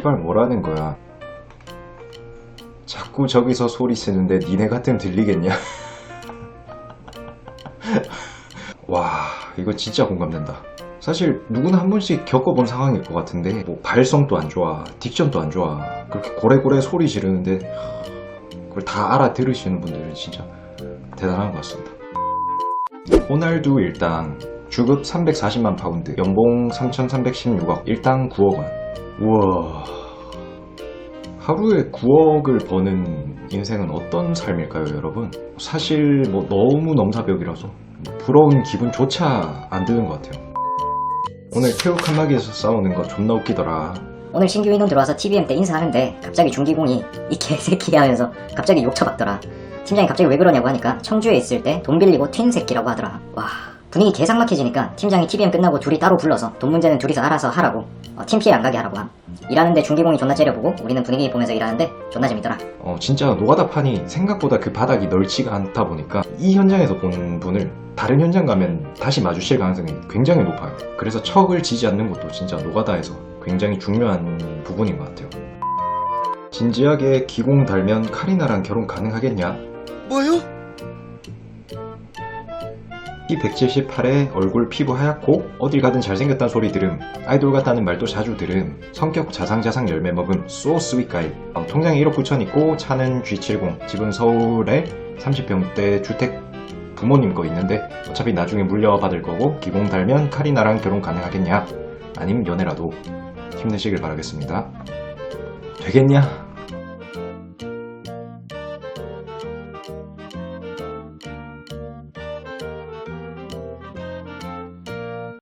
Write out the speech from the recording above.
시발 뭐라는 거야? 자꾸 저기서 소리 쓰는데 니네 같은 들리겠냐? 와 이거 진짜 공감된다. 사실 누구나 한 번씩 겪어본 상황일 것 같은데 뭐 발성도 안 좋아 딕션도 안 좋아 그렇게 고래고래 소리 지르는데 그걸 다 알아들으시는 분들은 진짜 대단한 것 같습니다. 호날두 일당 주급 340만 파운드 연봉 3316억 일당 9억 원 우와. 하루에 9억을 버는 인생은 어떤 삶일까요 여러분? 사실 뭐 너무 넘사벽이라서 부러운 기분조차 안 드는 것 같아요. 오늘 태국 칸막이에서 싸우는 거 존나 웃기더라. 오늘 신규 인원 들어와서 TBM 때 인사하는데 갑자기 중기공이 이 개새끼 하면서 갑자기 욕처박더라. 팀장이 갑자기 왜 그러냐고 하니까 청주에 있을 때 돈 빌리고 튄 새끼라고 하더라. 와 분위기 개상막해지니까 팀장이 TBM 끝나고 둘이 따로 불러서 돈 문제는 둘이서 알아서 하라고 어, 팀 피해 안 가게 하라고 함. 일하는데 중기공이 존나 째려보고 우리는 분위기 보면서 일하는데 존나 재밌더라. 어, 진짜 노가다판이 생각보다 그 바닥이 넓지가 않다 보니까 이 현장에서 본 분을 다른 현장 가면 다시 마주칠 가능성이 굉장히 높아요. 그래서 척을 지지 않는 것도 진짜 노가다에서 굉장히 중요한 부분인 것 같아요. 진지하게 기공 달면 카리나랑 결혼 가능하겠냐? 뭐요? 키 178에 얼굴 피부 하얗고 어딜 가든 잘생겼다는 소리 들음. 아이돌 같다는 말도 자주 들음. 성격 자상자상 열매 먹음 쏘 스윗가이 어, 통장에 1억 9천 있고 차는 G70 집은 서울에 30평대 주택 부모님 거 있는데 어차피 나중에 물려받을 거고 기공 달면 카리나랑 결혼 가능하겠냐? 아님 연애라도 힘내시길 바라겠습니다. 되겠냐?